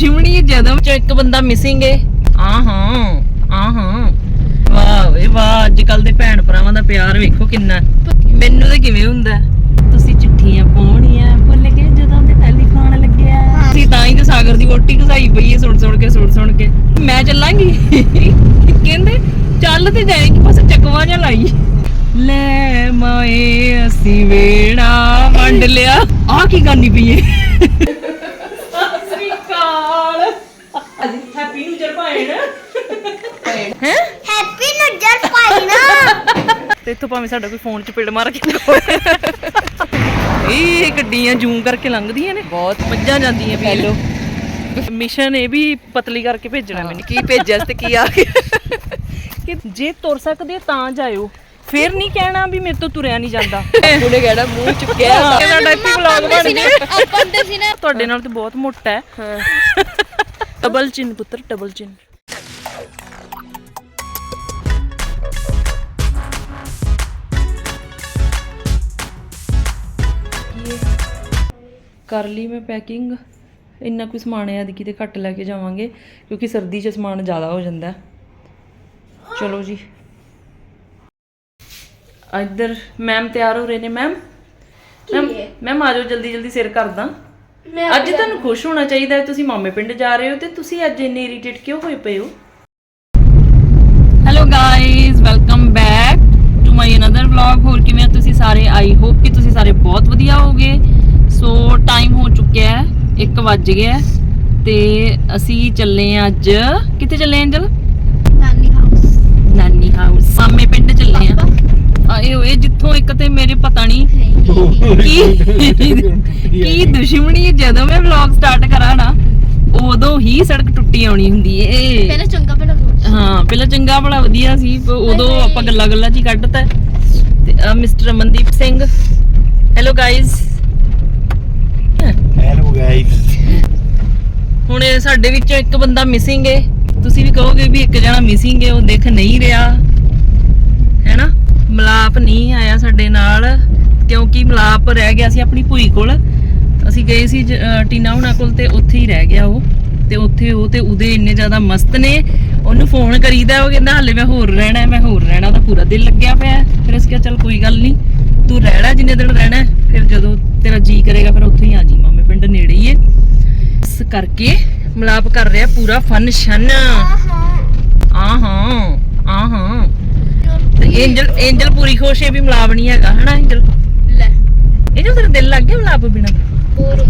ਦੁਸ਼ਮਣੀ ਹੈ ਜਦੋਂ ਚ ਇੱਕ ਬੰਦਾ ਮਿਸਿੰਗ ਹੈ। ਆ ਹਾਂ ਆ ਹਾਂ ਵਾਹ ਵੇ ਵਾਹ ਅੱਜ ਕੱਲ ਦੇ ਭੈਣ ਭਰਾਵਾਂ ਦਾ ਪਿਆਰ ਵੇਖੋ ਕਿੰਨਾ। ਮੈਨੂੰ ਤਾਂ ਕਿਵੇਂ ਹੁੰਦਾ? ਤੁਸੀਂ ਚਿੱਠੀਆਂ ਪਾਉਣੀਆਂ ਭੁੱਲ ਗਏ ਜਦੋਂ ਤੇ ਟੈਲੀਫੋਨ ਲੱਗਿਆ ਤੁਸੀਂ ਤਾਂ ਹੀ ਤੇ ਸਾਗਰ ਦੀ ਵੋਟੀ ਘਸਾਈ ਪਈ ਹੈ ਸੁਣ ਸੁਣ ਕੇ ਸੁਣ ਸੁਣ ਕੇ। ਮੈਂ ਚੱਲਾਂਗੀ? ਕਹਿੰਦੇ ਚੱਲ ਤੇ ਜਾਏਗੀ ਬਸ ਚੱਕਵਾ ਜਾਂ ਲਾਈ। ਲੈ ਮਾਏ ਅਸੀਂ ਵੇੜਾ ਵੰਡ ਲਿਆ। ਆ ਕੀ ਕਰਨੀ ਪਈ ਏ ਸ੍ਰੀ ਅਕਾਲ ਅੱਜ ਹੈਪੀ ਨਿਊ ਇਅਰ ਭੈਣ ਹੈ ਹੈਪੀ ਨੂਡਲ ਪਾਈਨਾ ਤੇ ਇੱਥੋਂ ਭਾਵੇਂ ਸਾਡਾ ਕੋਈ ਫੋਨ 'ਚ ਪਿੜ ਮਾਰ ਕੇ ਇਹ ਗੱਡੀਆਂ ਜੂਮ ਕਰਕੇ ਲੰਘਦੀਆਂ ਨੇ। ਬਹੁਤ ਮੱਝਾਂ ਜਾਂਦੀਆਂ ਵੀ। ਹੈਲੋ ਮਿਸ਼ਨ ਇਹ ਵੀ ਪਤਲੀ ਕਰਕੇ ਭੇਜਣਾ ਮੈਨੂੰ। ਕੀ ਭੇਜਿਆ ਤੇ ਕੀ ਆ ਗਿਆ? ਕਿ ਜੇ ਤੁਰ ਸਕਦੇ ਤਾਂ ਜਾਇਓ। ਫਿਰ ਨਹੀਂ ਕਹਿਣਾ ਵੀ ਮੇਰੇ ਤੋਂ ਤੁਰਿਆ ਨਹੀਂ ਜਾਂਦਾ। ਉਹਨੇ ਕਹਿਣਾ ਮੂੰਹ ਚੁੱਕਿਆ ਸਾਡਾ ਇੱਥੇ ਵਲੌਗ ਬਣ ਗਿਆ। ਆਪਾਂ ਦੇ ਸੀ ਨਾ। ਤੁਹਾਡੇ ਨਾਲ ਤੇ ਬਹੁਤ ਮੋਟਾ ਹੈ। ਹਾਂ। ਡਬਲ ਚਿਨ ਪੁੱਤਰ ਡਬਲ ਚਿਨ। ਕਰ ਲਈ ਮੈਂ ਪੈਕਿੰਗ ਇੰਨਾ ਕੋਈ ਸਮਾਨ ਹੈ ਅਦਕੀ ਤੇ ਘੱਟ ਲੈ ਕੇ ਜਾਵਾਂਗੇ ਕਿਉਂਕਿ ਸਰਦੀ 'ਚ ਸਮਾਨ ਜ਼ਿਆਦਾ ਹੋ ਜਾਂਦਾ। ਚਲੋ ਜੀ। ਇੱਧਰ ਮੈਮ ਤਿਆਰ ਹੋ ਰਹੇ ਨੇ। ਮੈਮ ਮੈਮ ਮੈਮ ਆ ਜਾਓ ਜਲਦੀ ਜਲਦੀ ਸਿਰ ਕਰਦਾ ਅੱਜ ਤੁਹਾਨੂੰ ਖੁਸ਼ ਹੋਣਾ ਚਾਹੀਦਾ ਹੈ ਤੁਸੀਂ ਮਾਮੇ ਪਿੰਡ ਜਾ ਰਹੇ ਹੋ ਤੇ ਤੁਸੀਂ ਅੱਜ ਇੰਨੇ ਇਰੀਟੇਟ ਕਿਉਂ ਹੋਏ ਪਏ ਹੋ? Hello guys welcome back my another vlog ਹੋਰ ਕਿਵੇਂ ਹੋ ਤੁਸੀਂ ਸਾਰੇ? ਆਈ ਹੋਪ ਕਿ ਤੁਸੀਂ ਸਾਰੇ ਬਹੁਤ ਵਧੀਆ ਹੋਗੇ ਸੋ ਟਾਈਮ ਹੋ ਚੁੱਕਿਆ ਹੈ। 1 ਵੱਜ ਗਿਆ ਤੇ ਅਸੀਂ ਚੱਲੇ ਹਾਂ ਅੱਜ। ਕਿੱਥੇ ਚੱਲੇ ਅੰਜਲ? ਨਾਨੀ ਹਾਊਸ ਨਾਨੀ ਹਾਊਸ ਮਾਮੇ ਪਿੰਡ ਚੱਲੇ ਆ ਆਏ ਹੋਏ ਜਿੱਥੋਂ ਇੱਕ ਤੇ ਮੇਰੇ ਪਤਾ ਨਹੀਂ ਕੀ ਕੀ ਦੁਸ਼ਮਣੀ ਹੈ? ਜਦੋਂ ਮੈਂ ਵਲੌਗ ਸਟਾਰਟ ਕਰਾਂ ਨਾ ਉਦੋਂ ਹੀ ਸੜਕ ਟੁੱਟੀ ਆਉਣੀ ਹੁੰਦੀ ਏ। ਪਹਿਲਾਂ ਚੰਗਾ ਪਹਿਲਾਂ ਹੋਰ ਹਾਂ ਪਹਿਲਾਂ ਚੰਗਾ ਬੜਾ ਵਧੀਆ ਸੀ ਪਰ ਉਦੋਂ ਆਪਾਂ ਗੱਲਾਂ ਗੱਲਾਂ 'ਚ ਹੀ ਕੱਢਤਾ। ਤੇ mister Amandeep Singh. Hello guys hello guys ਹੁਣ ਇਹ ਸਾਡੇ ਵਿੱਚੋਂ ਇੱਕ ਬੰਦਾ ਮਿਸਿੰਗ ਏ। ਤੁਸੀਂ ਵੀ ਕਹੋਗੇ ਵੀ ਇੱਕ ਜਣਾ ਮਿਸਿੰਗ ਏ ਉਹ ਦਿਖ ਨਹੀਂ ਰਿਹਾ। ਹੈਨਾ? ਮਲਾਪ ਨਹੀਂ ਆਇਆ ਸਾਡੇ ਨਾਲ ਕਿਉਂਕਿ ਮਲਾਪ ਰਹਿ ਗਿਆ ਸੀ ਆਪਣੀ ਭੂਈ ਕੋਲ। ਅਸੀਂ ਗਏ ਸੀ ਜ- ਅਹ ਟੀਨਾ ਹੁਣਾਂ ਕੋਲ ਤੇ ਉੱਥੇ ਹੀ ਰਹਿ ਗਿਆ ਉਹ। ਤੇ ਉੱਥੇ ਉਹ ਤੇ ਉਹਦੇ ਇੰਨੇ ਜ਼ਿਆਦਾ ਮਸਤ ਨੇ। ਉਹਨੂੰ ਫੋਨ ਕਰੀਦਾ ਉਹ ਕਹਿੰਦਾ ਹਲੇ ਮੈਂ ਹੋਰ ਰਹਿਣਾ ਮੈਂ ਹੋਰ ਰਹਿਣਾ ਉਹਦਾ ਪੂਰਾ ਦਿਲ ਲੱਗਿਆ ਪਿਆ। ਫਿਰ ਅਸੀਂ ਕਿਹਾ ਚੱਲ ਕੋਈ ਗੱਲ ਨਹੀਂ ਤੂੰ ਰਹਿਣਾ ਜਿੰਨੇ ਦਿਨ ਰਹਿਣਾ ਫਿਰ ਜਦੋਂ ਤੇਰਾ ਜੀ ਕਰੇਗਾ ਫਿਰ ਉੱਥੇ ਹੀ ਆ ਜੀ ਮਾਮੇ ਪਿੰਡ ਨੇੜੇ ਹੀ ਹੈ। ਇਸ ਕਰਕੇ ਮਲਾਪ ਕਰ ਰਿਹਾ ਪੂਰਾ ਫੰਕਸ਼ਨ ਆ ਹਾਂ ਆ ਹਾਂ ਤੇ ਐਂਜਲ ਐਂਜਲ ਪੂਰੀ ਖੁਸ਼ ਹੈ ਵੀ ਮਲਾਪ ਨਹੀਂ ਹੈਗਾ ਹਨਾ ਐਂਜਲ ਲੈ। ਐਂਜਲ ਤੇਰਾ ਦਿਲ ਲੱਗ ਗਿਆ ਮਲਾਪ ਬਿਨਾ। ਹੋਰ।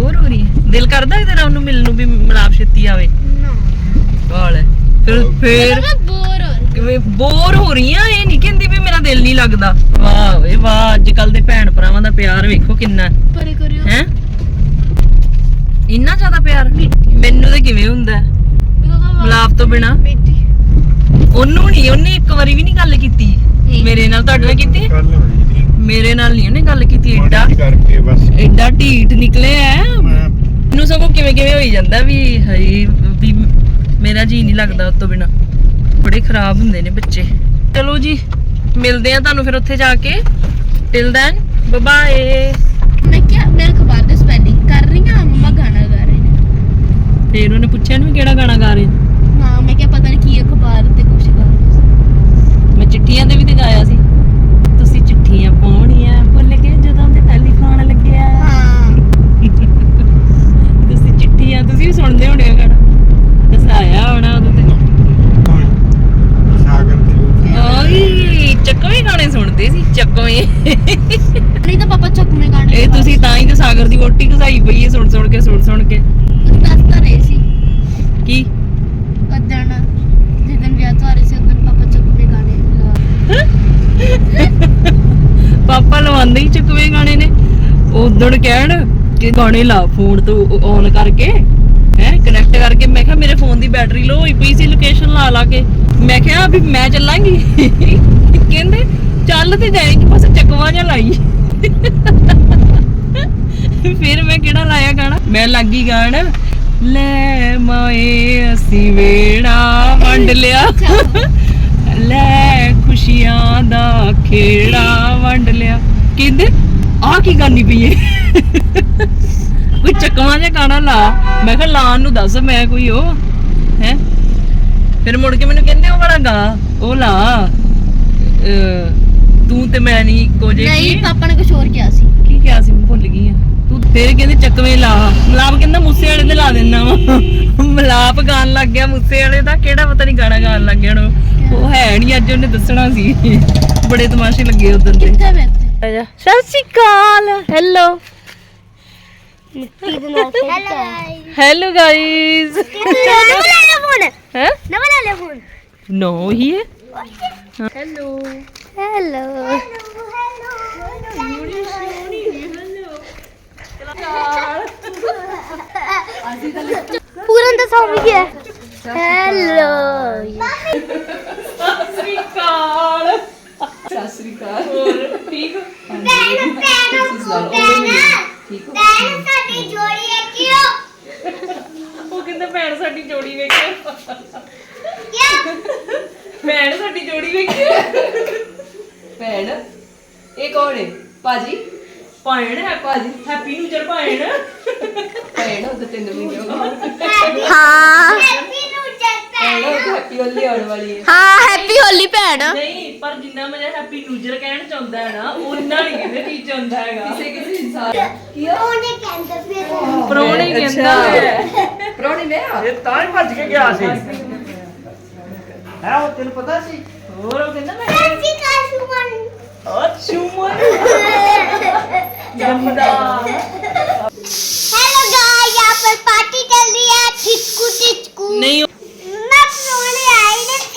ਬੋਰ ਹੋ ਰਹੀ ਹੈ ਦਿਲ ਕਰਦਾ ਹੈ ਤੇਰਾ ਉਹਨੂੰ ਮਿਲਣ ਨੂੰ ਵੀ ਮਲਾਪ ਛੇਤੀ ਆਵੇ? ਨਾ। ਕਾਲ ਫਿਰ ਫਿਰ ਮੈਂ ਬੋਰ ਹੋ ਕਿਵੇਂ ਬੋਰ ਹੋ ਰਹੀ ਆ? ਇਹ ਨਹੀਂ ਕਹਿੰਦੀ ਵੀ ਮੇਰਾ ਦਿਲ ਨਹੀਂ ਲੱਗਦਾ। ਵਾਹ ਵੇ ਵਾਹ ਅੱਜ ਕੱਲ ਦੇ ਭੈਣ ਭਰਾਵਾਂ ਦਾ ਪਿਆਰ ਵੇਖੋ ਕਿੰਨਾ। ਹੈ ਪਰੇ ਕਰਿਓ। ਹੈਂ? ਇੰਨਾ ਜ਼ਿਆਦਾ ਪਿਆਰ? ਮੈਨੂੰ ਤਾਂ ਕਿਵੇਂ ਹੁੰਦਾ? ਹੈ? ਮਲਾਪ ਤੋਂ ਬਿਨਾ। ਉਹਨੂੰ ਨਹੀਂ ਉਹਨੇ ਇੱਕ ਵਾਰੀ ਵੀ ਨਹੀਂ ਗੱਲ ਕੀਤੀ। ਮੇਰੇ ਨਾਲ ਤੁਹਾਡੇ ਨਾਲ ਕੀਤੀ? ਕੱਲ ਹੋਈ। ਮੇਰੇ ਨਾਲ ਨਹੀਂ ਉਹਨੇ ਗੱਲ ਕੀਤੀ ਏਡਾ ਕਰਕੇ ਬਸ? ਏਡਾ ਢੀਠ ਨਿਕਲਿਆ ਹੈ। ਮੈਂ ਮੈਨੂੰ ਸਗੋਂ ਕਿਵੇਂ ਕਿਵੇਂ ਹੋਈ ਜਾਂਦਾ ਵੀ ਹਈ ਵੀ ਮੇਰਾ ਜੀ ਨਹੀਂ ਲੱਗਦਾ ਉਸ ਤੋਂ ਬਿਨਾ। ਬੜੇ ਖਰਾਬ ਹੁੰਦੇ ਨੇ ਬੱਚੇ। ਚਲੋ ਜੀ ਮਿਲਦੇ ਆ ਤੁਹਾਨੂੰ ਫਿਰ ਉੱਥੇ ਜਾ ਕੇ। ਟਿਲ ਦੈਨ ਬਾਏ ਮੈਂ ਕਿਹਾ ਮੈਂ ਅਖਬਾਰ ਦੇ ਸਪੈਲਿੰਗ ਕਰ ਰਹੀ ਹਾਂ ਮੰਮਾ ਗਾਣਾ ਗਾ ਰਹੇ ਨੇ। ਫਿਰ ਉਹਨੇ ਪੁੱਛਿਆ ਨਾ ਕਿਹੜਾ ਗਾਣਾ ਗਾ ਰਹੇ ਹਾਂ ਮੈਂ ਕਿਹਾ ਪਤਾ ਨਹੀਂ ਕੀ ਅਖਬਾਰ ਤੇ ਕੁਝ ਗਾ। ਮੈਂ ਚਿੱਠੀਆਂ ਦੇ ਵੀ ਤੇ ਗਾਇਆ ਸੀ ਤੁਸੀਂ ਚਿੱਠੀਆਂ ਪਾਉਣੀਆਂ ਭੁੱਲ ਗਏ ਜਦੋਂ ਤੇ ਟੈਲੀਫੋਨ ਲੱਗਿਆ ਹਾਂ ਤੁਸੀਂ ਚਿੱਠੀਆਂ ਤੁਸੀਂ ਵੀ ਸੁਣਦੇ ਹੋਣੇ ਹੋ ਗਾਣਾ ਦਸਾਇਆ ਹੋਣਾ ਉਹਦੇ ਤੇ। ਸਾਗਰ ਤੇ ਓਏ ਚੱਕਵੇਂ ਗਾਣੇ ਸੁਣਦੇ ਸੀ ਚੱਕਵੇਂ। ਨਹੀਂ ਤਾਂ ਪਾਪਾ ਚੱਕਵੇਂ ਗਾਣੇ ਇਹ ਤੁਸੀਂ ਤਾਂ ਹੀ ਤੇ ਸਾਗਰ ਦੀ ਵੋਟੀ ਘਸਾਈ ਪਈ ਹੈ ਸੁਣ ਸੁਣ ਕੇ ਸੁਣ ਸੁਣ ਕੇ। ਦੱਸ ਤਾਂ ਰਹੇ ਸੀ। ਕੀ? ਉਦਣ ਜਿੱਦਣ ਵਿਆਹ ਤੋਂ ਆ ਰਹੇ ਸੀ ਉਦੋਂ ਪਾਪਾ ਚੱਕਵੇਂ ਗਾਣੇ ਲਾ ਪਾਪਾ ਲਵਾਉਂਦੇ ਹੀ ਚੱਕਵੇਂ ਗਾਣੇ ਨੇ। ਉਦੋਂ ਕਹਿਣ ਕਿ ਗਾਣੇ ਲਾ ਫੋਨ ਤੋਂ ਔਨ ਕਰਕੇ। ਕਰਕੇ ਮੈਂ ਕਿਹਾ ਮੇਰੇ ਫੋਨ ਦੀ ਬੈਟਰੀ ਲੋ ਹੋਈ ਪਈ ਸੀ ਲੋਕੇਸ਼ਨ ਲਾ ਲਾ ਕੇ। ਮੈਂ ਕਿਹਾ ਵੀ ਮੈਂ ਚੱਲਾਂਗੀ। ਕਹਿੰਦੇ ਚੱਲ ਤੇ ਜਾਏਗੀ, ਬਸ ਚੱਕਵਾ ਜਾਂ ਲਾਈ ਫਿਰ ਮੈਂ ਕਿਹੜਾ ਲਾਇਆ ਗਾਣਾ? ਮੈਂ ਲੱਗੀ ਗਾਣ, ਲੈ ਮਾਏ ਅਸੀਂ ਵੇੜਾ ਵੰਡ ਲਿਆ। ਲੈ ਖੁਸ਼ੀਆਂ ਦਾ ਖੇੜਾ ਵੰਡ ਲਿਆ। ਕਹਿੰਦੇ ਆ ਕੀ ਕਰਨੀ ਪਈ ਏ? ਚੱਕਵਾਂ ਜਿਹਾ ਗਾਣਾ ਲਾ? ਮੈਂ ਕਿਹਾ ਲਾਣ ਨੂੰ ਦੱਸ ਮੈਂ ਕੋਈ ਉਹ ਹੈ? ਫਿਰ ਮੁੜ ਕੇ ਮੈਨੂੰ ਕਹਿੰਦੇ ਉਹ ਵਾਲਾ ਗਾ ਉਹ ਲਾ। ਅਹ, ਤੂੰ ਤੇ ਮੈਂ ਨਹੀਂ ਇੱਕੋ ਜਿਹੇ ਨਹੀਂ ਕੀ? ਪਾਪਾ ਨੇ ਕੁਝ ਹੋਰ ਕਿਹਾ ਸੀ। ਕੀ ਕਿਹਾ ਸੀ? ਮੈਂ ਭੁੱਲ ਗਈ ਆ। ਤੂੰ ਫੇਰ ਕਹਿੰਦੇ ਚੱਕਵੇਂ ਲਾ। ਮਲਾਪ ਕਹਿੰਦਾ ਮੂਸੇ ਵਾਲੇ ਤੇ ਲਾ ਦਿੰਦਾ ਵਾ। ਮਲਾਪ ਗਾਣ ਲੱਗ ਗਿਆ ਮੂਸੇ ਵਾਲੇ ਦਾ। ਕਿਹੜਾ ਪਤਾ ਨਹੀਂ ਗਾਣਾ ਗਾਣ ਲੱਗ ਗਿਆ ਹੁਣ। ਉਹ ਹੈ ਨਹੀਂ ਅੱਜ ਉਹਨੇ ਦੱਸਣਾ ਸੀ। ਬੜੇ ਤਮਾਸ਼ੇ ਲੱਗੇ ਉਦੋਂ ਤੇ ਕਿੱਥੇ ਬੈਠੇ? ਸਤਿ ਸ਼੍ਰੀ ਅਕਾਲ। ਹੈਲੋ ਮਿੱਟੀ ਦੇ ਨਾਲ ਹੈਲੋ ਹੈਲੋ ਗਾਇਸ ਨਵਾਂ ਲੈ ਲੈ ਫੋਨ ਹੈ ਨਵਾਂ ਲੈ ਲੈ ਫੋਨ ਨੋ ਹੀ ਹੈ। ਹੈਲੋ ਹੈਲੋ ਪੂਰਨ ਦਾ ਸੌਂ ਵੀ ਗਿਆ ਹੈਲੋ ਸਤਿ ਸ਼੍ਰੀ ਅਕਾਲ ਸਤਿ ਸ਼੍ਰੀ ਅਕਾਲ ਹੋਰ ਠੀਕ ਹੋ? ਭੈਣ। ਭੈਣ ਭੈਣ ਸਾਡੀ ਜੋੜੀ ਕਿਉਂ ਉਹ ਕਹਿੰਦਾ ਭੈਣ ਸਾਡੀ ਜੋੜੀ ਵੇਖਿਓ। ਭੈਣ ਸਾਡੀ ਜੋੜੀ ਵੇਖਿਓ। ਭੈਣ ਇਹ ਕੌਣ ਹੈ ਭਾਜੀ? ਭੈਣ ਹੈ ਭਾਜੀ। ਹੈਪੀ ਨਿਊ ਇਅਰ ਭੈਣ। ਭੈਣ ਉਹ ਤਾਂ ਤਿੰਨ ਮਹੀਨੇ ਹੋ ਨੂੰ ਭੈਣ ਹੈਪੀ ਹੋਲੀ ਆਉਣ ਵਾਲੀ ਹੈ। ਹਾਂ ਹੈਪੀ ਹੋਲੀ ਭੈਣ। ਨਹੀਂ ਪਰ ਜਿੰਨਾ ਮੈਨੂੰ ਹੈਪੀ ਨਿਊਜ਼ਰ ਕਹਿਣ ਚਾਹੁੰਦਾ ਹੈ ਨਾ ਉਹਨਾਂ ਨਹੀਂ ਕਹਿੰਦੇ ਕੀ ਚਾਹੁੰਦਾ ਹੈਗਾ। ਕਿਸੇ ਕਿਸੇ ਇਨਸਾਨ ਉਹਨੇ ਕਹਿੰਦਾ ਫਿਰ ਪ੍ਰੋਣੀ ਕਹਿੰਦਾ ਹੈ। ਪ੍ਰੋਣੀ ਮੇਰਾ ਇਹ ਤਾਂ ਹੀ ਭੱਜ ਕੇ ਗਿਆ ਸੀ। ਹੈ ਉਹ ਤੈਨੂੰ ਪਤਾ ਸੀ? ਹੋਰ ਉਹ ਕਹਿੰਦਾ ਮੈਂ ਹੈਪੀ ਕਾਸ਼ੂਮਨ ਅਚੂਮਨ ਜੰਮਦਾ। ਹੈਲੋ ਗਾਇਸ ਆਪਰ ਪਾਰਟੀ ਚੱਲ ਰਹੀ ਹੈ ਟਿੱਕੂ ਟਿੱਕੂ ਨਹੀਂ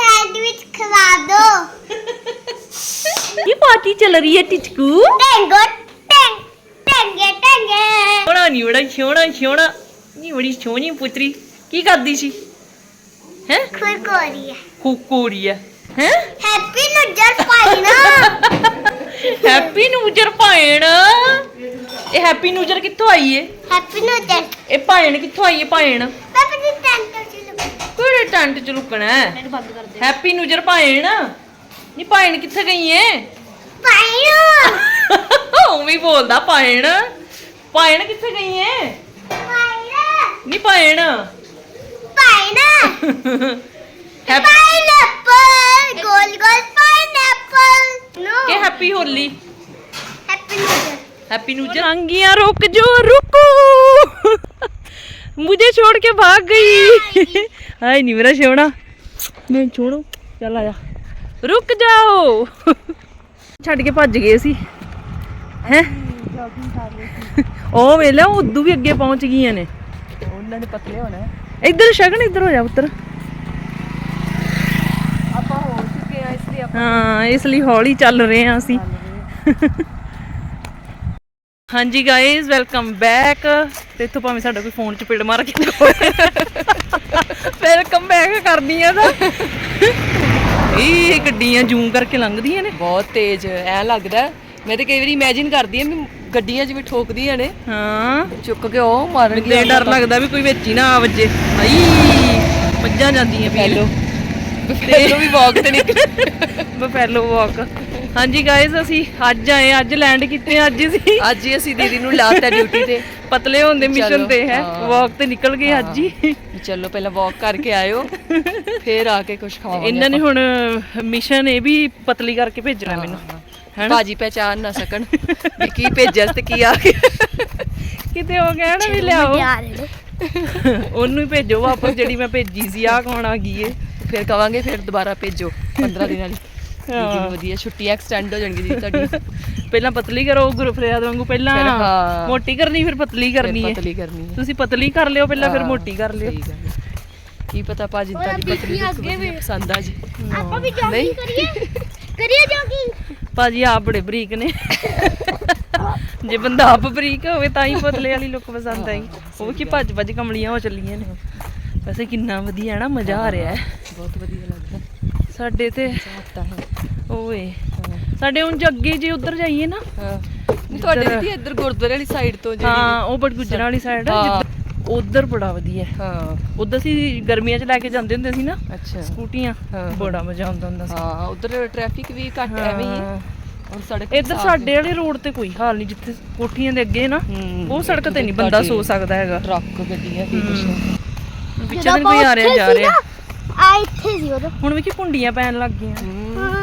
ਸੈਂਡਵਿਚ ਖਵਾ ਦੋ। ਕੀ ਪਾਰਟੀ ਚੱਲ ਰਹੀ ਹੈ ਟਿਚਕੂ। Tango Tang ਟੈਂਗੇ ਟੈਂਗੇ। ਸੋਹਣਾ ਨਹੀਂ ਬੜਾ ਸੋਹਣਾ ਸੋਹਣਾ ਨਹੀਂ ਬੜੀ ਸੋਹਣੀ ਪੁੱਤਰੀ। ਕੀ ਕਰਦੀ ਸੀ? ਹੈ? ਕੋਈ ਹੈ। ਕੁਕੂਰੀ ਹੈ। ਹੈ? ਹੈਪੀ ਨੂੰ ਜਲ ਪਾਈ ਨਾ ਹੈਪੀ ਨੂਜਰ ਭਾਣ। ਇਹ ਹੈਪੀ ਨੂਜਰ ਕਿੱਥੋਂ ਆਈ ਏ? ਹੈਪੀ ਨੂੰ ਜਲ ਇਹ ਭਾਣ ਕਿੱਥੋਂ ਆਈ ਏ ਭਾਣ? ਕਿਹੜੇ ਟੈਂਟ ਚ ਲੁਕਣਾ ਹੈ? ਬੰਦ ਕਰ ਦੇ। ਹੈਪੀ ਨਿਊ ਇਅਰ ਭਾਇਣ ਨਹੀਂ ਭਾਇਣ ਕਿੱਥੇ ਗਈ ਏ? ਪਾਇਓ ਉਵੇਂ ਹੀ ਬੋਲਦਾ ਭਾਇਣ ਭਾਇਣ ਕਿੱਥੇ ਗਈ ਏ? ਪਾਇਓ ਨਹੀਂ ਭਾਇਣ ਪਾਇਓ ਹੈਪੀ ਪਾਇਨੈਪਲ ਗੋਲ ਗੋਲ ਪਾਇਨੈਪਲ ਨੋ। ਕਿ happy Holi? Happy new happy new year ਰੁਕ ਜੋ ਰੁਕੋ। मुझे छोड़ के भाग गई हाय नहीं मेरा सोना मैं छोड़ो चल आजा रुक जाओ ਛੱਡ ਕੇ ਭੱਜ ਗਏ ਸੀ ਹੈ ਉਹ ਵੇਲੇ ਉਦੋਂ ਵੀ ਅੱਗੇ ਪਹੁੰਚ ਗਈਆਂ ਨੇ ਉਹਨਾਂ ਨੇ ਪਤਲੇ ਹੋਣਾ ਇੱਧਰ ਸ਼ਗਨ ਇੱਧਰ ਹੋ ਜਾ ਪੁੱਤਰ ਆਪਾਂ ਹੋ ਚੁੱਕੇ ਆ ਇਸ ਲਈ ਆਪਾਂ ਹਾਂ ਇਸ ਲਈ ਹੌਲੀ ਚੱਲ ਰਹੇ ਹਾਂ ਅਸੀਂ ਹਾਂਜੀ ਗਾਇਜ਼ ਵੈਲਕਮ ਬੈਕ ਤੇ ਇੱਥੋਂ ਭਾਵੇਂ ਸਾਡਾ ਕੋਈ ਫੋਨ 'ਚ ਪਿੜ ਮਾਰ ਕੇ ਵੈਲਕਮ ਬੈਕ ਕਰਦੀਆਂ ਤਾਂ। ਇਹ ਗੱਡੀਆਂ ਜ਼ੂਮ ਕਰਕੇ ਲੰਘਦੀਆਂ ਨੇ। ਬਹੁਤ ਤੇਜ਼ ਐ ਲੱਗਦਾ। ਮੈਂ ਤੇ ਕਈ ਵਾਰੀ ਇਮੇਜਿਨ ਕਰਦੀ ਆ ਵੀ ਗੱਡੀਆਂ ਜਿਵੇਂ ਠੋਕਦੀਆਂ ਨੇ। ਹਾਂ। ਚੁੱਕ ਕੇ ਉਹ ਮਾਰਨਗੇ ਤੇ ਡਰ ਲੱਗਦਾ ਵੀ ਕੋਈ ਵਿੱਚ ਹੀ ਨਾ ਆ ਵੱਜੇ। ਹਾਈ ਮੱਝਾਂ ਜਾਂਦੀਆਂ ਹੈਲੋ ਪੀਲੋ ਪਹਿਲੋਂ ਵੀ ਵਾਕ ਤੇ ਨਿਕਲ। ਬਫੈਲੋ ਵਾਕ ਹਾਂਜੀ ਗਾਇਜ਼ ਅਸੀਂ ਅੱਜ ਆਏ ਅੱਜ ਲੈਂਡ ਕੀਤੇ ਅੱਜ ਅਸੀਂ ਅੱਜ ਹੀ ਅਸੀਂ ਦੀਦੀ ਨੂੰ ਲਾਤਾ ਡਿਊਟੀ ਤੇ। ਪਤਲੇ ਹੋਣ ਦੇ ਮਿਸ਼ਨ ਤੇ ਹੈ। ਵਾਕ ਤੇ ਨਿਕਲ ਗਏ ਅੱਜ ਹੀ। ਚਲੋ ਪਹਿਲਾਂ ਵਾਕ ਕਰਕੇ ਆਇਓ ਫੇਰ ਆ ਕੇ ਕੁਝ ਖਾਵਾਂਗੇ ਇਹਨਾਂ ਨੇ ਹੁਣ ਮਿਸ਼ਨ ਇਹ ਵੀ ਪਤਲੀ ਕਰਕੇ ਭੇਜਣਾ ਮੈਨੂੰ ਹੈਨਾ? ਭਾਜੀ ਪਹਿਚਾਨ ਨਾ ਸਕਣ ਵੀ ਕੀ ਭੇਜਿਆ ਤੇ ਕੀ ਆ ਗਿਆ ਕਿਤੇ ਹੋ ਗਿਆ ਨਾ ਵੀ ਲਿਆਓ। ਉਹਨੂੰ ਹੀ ਭੇਜੋ ਵਾਪਸ ਜਿਹੜੀ ਮੈਂ ਭੇਜੀ ਸੀ ਆਹ ਕੌਣ ਆ ਗਈ ਏ? ਫਿਰ ਕਵਾਂਗੇ ਫਿਰ ਦੁਬਾਰਾ ਭੇਜੋ 15 ਦਿਨਾਂ ਲਈ। ਦੀਦੀ ਵਧੀਆ ਛੁੱਟੀਆਂ ਐਕਸਟੈਂਡ ਹੋ ਜਾਣਗੀਆਂ ਜੀ ਤੁਹਾਡੀ। ਪਹਿਲਾਂ ਪਤਲੀ ਕਰੋ ਗੁਰਫਰਿਆਦ ਵਾਂਗੂ ਪਹਿਲਾਂ। ਮੋਟੀ ਕਰਨੀ ਫਿਰ ਪਤਲੀ ਕਰਨੀ ਹੈ। ਪਤਲੀ ਕਰਨੀ ਹੈ। ਤੁਸੀਂ ਪਤਲੀ ਕਰ ਲਿਓ ਪਹਿਲਾਂ ਫਿਰ ਮੋਟੀ ਕਰ ਲਿਓ। ਕੀ ਪਤਾ ਭਾਜੀ ਤੁਹਾਡੀ ਪਤਲੀ ਪਸੰਦ ਆ ਜੀ। ਆਪਾਂ ਵੀ ਨਹੀਂ। ਜੋਗਿੰਗ ਕਰੀਏ? ਕਰੀਏ ਜੋਗਿੰਗ ਭਾਜੀ ਆਪ ਬੜੇ ਬਰੀਕ ਨੇ। ਜੇ ਬੰਦਾ ਆਪ ਬਰੀਕ ਹੋਵੇ ਤਾਂ ਹੀ ਪਤਲੇ ਵਾਲੀ ਲੁੱਕ ਪਸੰਦ ਆਈ। ਉਹ ਕੀ ਭੱਜ ਭੱਜ ਕਮਲੀਆਂ ਹੋ ਚੱਲੀਆਂ ਨੇ। ਵੈਸੇ ਕਿੰਨਾ ਵਧੀਆ ਨਾ ਮਜ਼ਾ ਆ ਰਿਹਾ ਹੈ। ਬਹੁਤ ਵਧੀਆ ਲੱਗਦਾ। ਸਾਡੇ ਤੇ ਚਾਹਤਾ ਹੈ। ਓਏ। ਸਾਡੇ ਜੇ ਅੱਗੇ ਜੇ ਉਧਰ ਜਾਈਏ ਨਾ ਤੁਹਾਡੇ ਦੀਦੀ ਇੱਧਰ ਗੁਰਦੁਆਰੇ ਵਾਲੀ ਸਾਈਡ ਤੋਂ ਜਿਹੜੀ ਹਾਂ ਉਹ ਬੜ ਗੁਜਰਾਂ ਵਾਲੀ ਸਾਈਡ ਹਾਂ। ਉਧਰ ਬੜਾ ਵਧੀਆ। ਹੈ। ਉਧਰ ਅਸੀਂ ਗਰਮੀਆਂ 'ਚ ਲੈ ਕੇ ਜਾਂਦੇ ਹੁੰਦੇ ਸੀ ਨਾ ਅੱਛਾ। ਸਕੂਟੀਆਂ। ਬੜਾ ਮਜ਼ਾ ਆਉਂਦਾ ਹੁੰਦਾ ਸੀ। ਹਾਂ ਉਧਰ ਟ੍ਰੈਫਿਕ ਵੀ ਘੱਟ ਐਵੇਂ ਹੀ। ਹੈ। ਔਰ ਸੜਕ ਇੱਧਰ ਸਾਡੇ ਵਾਲੇ ਰੋਡ ਤੇ ਕੋਈ ਹਾਲ ਨਹੀਂ ਜਿੱਥੇ ਕੋਠੀਆਂ ਦੇ ਅੱਗੇ ਨਾ। ਉਹ ਸੜਕ ਤੇ ਨਹੀਂ ਬੰਦਾ ਸੋ ਸਕਦਾ ਹੈਗਾ। ਟਰੱਕ ਗੱਡੀਆਂ ਕੀ ਕੁਛ। ਪਿੱਛੇ ਦਿਨ ਕੋਈ ਆ ਰਿਹਾ ਜਾ ਰਿਹਾ। ਆ ਇੱਥੇ ਸੀ ਉਦੋਂ। ਹੁਣ ਵੀ ਕੀ ਪੁੰਡੀਆਂ ਪੈਣ ਲੱਗ ਗਈਆਂ। ਹੂੰ।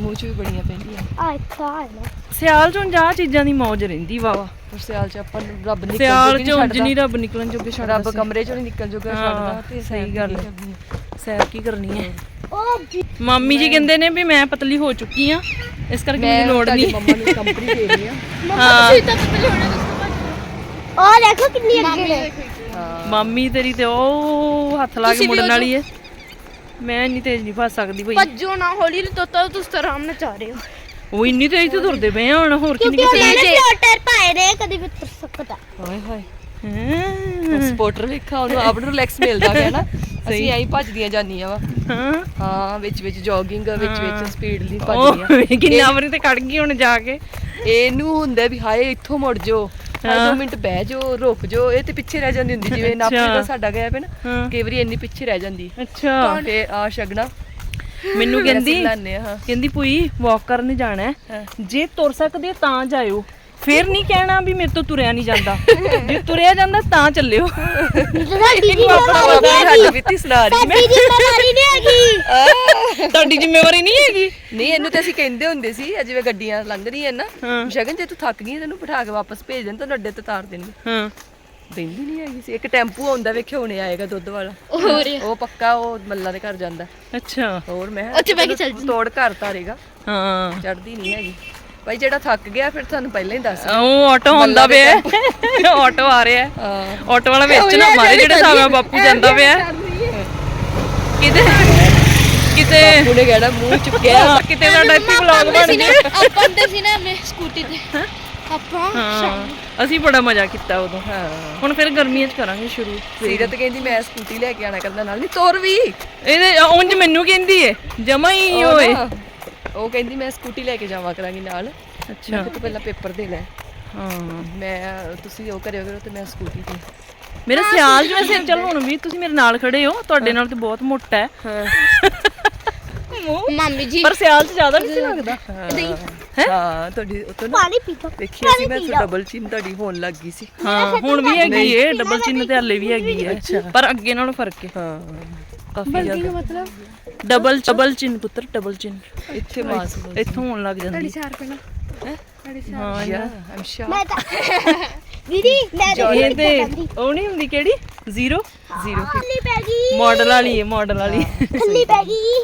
ਮੂੰਹ ਚ ਵੀ ਬੜੀਆਂ ਪੈਂਦੀਆਂ। ਆ ਇੱਥੇ ਆ ਨਾ ਸਿਆਲ ਚੋਂ ਜਾ ਚੀਜ਼ਾਂ ਦੀ ਮੌਜ ਰਹਿੰਦੀ ਵਾਵਾ ਪਰ ਸਿਆਲ ਚ ਆਪਾਂ ਨੂੰ ਰੱਬ ਨਿਕਲ ਸਿਆਲ ਚੋਂ ਨਹੀਂ ਜਿੰਨੀ ਰੱਬ ਨਿਕਲਣ ਜੋਗੇ ਛੱਡਦਾ ਰੱਬ। ਕਮਰੇ ਚੋਂ ਨਹੀਂ ਨਿਕਲ ਜੋਗਾ ਛੱਡਦਾ ਤੇ ਸਹੀ ਗੱਲ। ਹੈ। ਸੈਰ ਕੀ ਕਰਨੀ ਹੈ ਮਾਮੀ ਜੀ ਕਹਿੰਦੇ ਨੇ ਵੀ ਮੈਂ ਪਤਲੀ ਹੋ ਚੁੱਕੀ ਆ। ਇਸ ਕਰਕੇ ਮੈਨੂੰ ਲੋੜ ਨਹੀਂ ਮੰਮਾ ਨੂੰ ਕੰਪਨੀ ਦੇ ਰਹੀ ਆ। ਹਾਂ। ਉਹ ਦੇਖੋ ਕਿੰਨੀ ਅੱਗੇ ਨੇ। ਮਾਮੀ ਤੇਰੀ ਤੇ ਉਹ ਹੱਥ ਲਾ ਕੇ ਮੁੜਨ ਵਾਲੀ ਹੈ ਮੈਂ ਇੰਨੀ ਤੇਜ਼ ਨਹੀਂ ਭੱਜ ਸਕਦੀ ਭਈ ਭੱਜੋ ਨਾ ਹੌਲੀ ਹੌਲੀ ਤੋਤਾ ਤੁਸੀਂ ਤਾਂ ਆਰਾਮ ਨਾਲ ਜਾ ਰਹੇ ਹੋ। ਉਹ ਇੰਨੀ ਤੇਜ਼ ਤੇ ਤੁਰਦੇ ਪਏ ਆ ਹੁਣ ਹੋਰ ਕਿੰਨੀ ਕਿਉਂਕਿ ਉਹਨੇ ਫਲੋਟਰ ਪਾਏ ਨੇ ਕਦੀ ਵੀ ਤੁਰ ਸਕਦਾ। ਹਾਏ ਹਾਏ। ਹਾਂ ਸਪੋਰਟਰ ਵੇਖਾ ਉਹਨੂੰ ਆਪ ਨੂੰ ਰਿਲੈਕਸ ਮਿਲਦਾ ਹੈ ਨਾ। ਅਸੀਂ ਐਂ ਭੱਜਦੀਆਂ ਜਾਂਦੀਆਂ ਵਾ। ਹਾਂ। ਹਾਂ ਵਿੱਚ ਵਿੱਚ ਜੋਗਿੰਗ ਵਿੱਚ ਵਿੱਚ ਸਪੀਡਲੀ ਉਹ ਭੱਜਦੀਆਂ। ਕਿੰਨਾ ਵਾਰੀ ਤੇ ਕੱਢ ਗਈ ਹੁਣ ਜਾ ਕੇ। ਇਹਨੂੰ ਹੁੰਦਾ ਵੀ ਹਾਏ ਇੱਥੋਂ ਮੁੜ ਜਾਓ। ਹਾਏ ਦੋ ਮਿੰਟ ਬਹਿ ਜਾਓ ਰੁਕ ਜਾਓ ਇਹ ਤੇ ਪਿੱਛੇ ਰਹਿ ਜਾਂਦੀ ਹੁੰਦੀ ਜਿਵੇਂ ਨਾਪੀ ਦਾ। ਸਾਡਾ ਗਿਆ ਪੈ ਨਾ ਹਾਂ। ਕਈ ਵਾਰੀ ਇੰਨੀ ਪਿੱਛੇ ਰਹਿ ਜਾਂਦੀ। ਅੱਛਾ। ਤੇ ਆ ਸ਼ਗਨਾ। ਮੈਨੂੰ ਕਹਿੰਦੀ ਕਹਿੰਦੀ ਪੂਈ ਵਾਕ ਕਰਨ ਜਾਣਾ। ਜੇ ਤੁਰ ਸਕਦੇ ਹੋ ਤਾਂ ਜਾਇਓ। ਫੇਰ ਨਹੀਂ ਕਹਿਣਾ ਵੀ ਮੇਰੇ ਤੋਂ ਤੁਰਿਆ ਨਹੀਂ ਜਾਂਦਾ। ਜੇ ਤੁਰਿਆ ਜਾਂਦਾ ਤਾਂ ਚੱਲਿਓ। ਸਾਡੀ ਇਹਨੂੰ ਆਪਣਾ ਹੱਡ ਬੀਤੀ ਸੁਣਾ ਰਹੀ ਮੈਂ। ਹੈਗੀ ਤੁਹਾਡੀ ਜ਼ਿੰਮੇਵਾਰੀ ਨਹੀਂ ਹੈਗੀ? ਨਹੀਂ ਇਹਨੂੰ ਤੇ ਅਸੀਂ ਕਹਿੰਦੇ ਹੁੰਦੇ ਸੀ ਅਜੇ ਜਿਵੇਂ ਗੱਡੀਆਂ ਲੰਘ ਰਹੀਆਂ ਨਾ ਹਾਂ। ਸ਼ਗਨ ਜੇ ਤੂੰ ਥੱਕ ਗਈ ਤੈਨੂੰ ਬਿਠਾ ਕੇ ਵਾਪਸ ਭੇਜ ਦੇਣ ਤੈਨੂੰ ਅੱਡੇ ਤੇ ਤਾਰ ਦੇਣਗੇ ਹਾਂ। ਬੈਂਦੀ ਨਹੀਂ ਹੈਗੀ ਸੀ। ਇੱਕ ਟੈਂਪੂ ਆਉਂਦਾ ਵੇਖਿਓ ਹੁਣੇ ਆਏਗਾ ਦੁੱਧ ਵਾਲਾ। ਹੋਰ। ਉਹ ਪੱਕਾ ਉਹ ਮੱਲਾ ਦੇ ਘਰ ਜਾਂਦਾ। ਅੱਛਾ। ਹੋਰ ਮੈਂ ਉਹ 'ਚ ਬਹਿ ਕੇ ਚੱਲ ਤੋੜ ਘਰ ਤਾਰੇਗਾ। ਹਾਂ। ਚੜਦੀ ਨਹੀਂ ਹੈਗੀ। ਭਾਈ ਜਿਹੜਾ ਥੱਕ ਗਿਆ ਫਿਰ ਤੁਹਾਨੂੰ ਪਹਿਲਾਂ ਹੀ ਦੱਸ। ਉਹ ਆਟੋ ਆਉਂਦਾ ਪਿਆ। ਆਟੋ ਆ ਰਿਹਾ। ਹਾਂ। ਆਟੋ ਵਾਲਾ ਵਿੱਚ ਨਾ ਮਾਰੇ ਜਿਹੜੇ ਸਾਹਮਣੇ ਬਾਪੂ ਜਾਂਦਾ ਪਿਆ। ਕਿਤੇ ਕਿਤੇ ਉਹਨੇ ਕਹਿਣਾ ਮੂੰਹ ਚੁੱਕਿਆ ਕਿਤੇ ਸਾਡਾ ਇੱਥੇ ਵਲੌਗ ਬਣ ਗਿਆ। ਆਪਾਂ ਹੁੰਦੇ ਸੀ ਨਾ ਮੈਂ ਸਕੂਟੀ ਤੇ। ਆਪਾਂ ਹਾਂ ਅਸੀਂ ਬੜਾ ਮਜ਼ਾ ਕੀਤਾ ਉਦੋਂ। ਹਾਂ। ਹੁਣ ਫਿਰ ਗਰਮੀਆਂ 'ਚ ਕਰਾਂਗੇ ਸ਼ੁਰੂ। ਸੀਰਤ ਕਹਿੰਦੀ ਮੈਂ ਸਕੂਟੀ ਲੈ ਕੇ ਆਣਾ ਕਰਦਾ ਨਾਲ। ਨਹੀਂ ਤੋਰ ਵੀ। ਇਹਦੇ ਉਂਝ ਮੈਨੂੰ ਕਹਿੰਦੀ ਏ ਜਮਾ ਹੀ ਓਏ। ਉਹ ਕਹਿੰਦੀ ਮੈਂ ਸਕੂਟੀ ਲੈ ਕੇ ਜਾਵਾਂ ਕਰਾਂਗੀ ਨਾਲ। ਅੱਛਾ। ਤੂੰ ਪਹਿਲਾਂ ਪੇਪਰ ਦੇ ਲੈ। ਹਾਂ। ਮੈਂ ਤੁਸੀਂ ਉਹ ਕਰਿਓ ਕਰੋ ਤੇ ਮੈਂ ਸਕੂਟੀ ਤੇ। ਮੇਰੇ ਸਿਆਲ 'ਚ ਵੈਸੇ ਚੱਲ ਹੁਣ ਵੀ ਤੁਸੀਂ ਮੇਰੇ ਨਾਲ ਖੜੇ ਹੋ ਤੁਹਾਡੇ ਨਾਲ ਤੇ ਬਹੁਤ ਮੋਟਾ ਹੈ। ਹਾਂ। ਮਾਮੀ ਜੀ। ਪਰ ਸਿਆਲ 'ਚ ਜ਼ਿਆਦਾ ਨਹੀਂ ਲੱਗਦਾ? ਹਾਂ। ਤੁਹਾਡੀ ਉਹ ਤੋਂ ਨਾ ਪਾਣੀ ਪੀ ਲਓ। ਦੇਖਿਆ ਸੀ ਮੈਂ ਡਬਲ ਚਿੰਨ ਤੁਹਾਡੀ ਹੋਣ ਲੱਗ ਗਈ ਸੀ। ਹਾਂ ਹੁਣ ਵੀ ਹੈਗੀ ਏ ਡਬਲ ਚਿੰਨ ਤੇ ਹੱਲੇ ਵੀ ਹੈਗੀ ਏ ਪਰ ਅੱਗੇ ਨਾਲੋਂ ਫ਼ਰਕ ਏ ਹਾਂ ਕਾਫੀ ਜ਼ਿਆਦਾ। ਮਤਲਬ ਡਬਲ ਡਬਲ ਚਿੰਨ ਪੁੱਤਰ ਡਬਲ ਚਿੰਨ ਇੱਥੇ ਮਾਸ ਇੱਥੋਂ ਹੋਣ ਲੱਗ ਜਾਂਦੀ। ਚਾਰ ਪਹਿਲਾਂ ਹਾਂ ਯਾ ਆਮ ਸ਼ੋਰ ਮੈਂ ਤਾਂ ਦੀਦੀ ਮੈਂ ਤਾਂ ਇਹ ਤੇ ਉਹ ਨਹੀਂ ਹੁੰਦੀ ਕਿਹੜੀ? ਜ਼ੀਰੋ? ਜ਼ੀਰੋ। ਖੱਲੀ ਪੈ ਗਈ। ਮਾਡਲ ਵਾਲੀ ਏ ਮਾਡਲ ਵਾਲੀ। ਖੱਲੀ ਪੈ ਗਈ।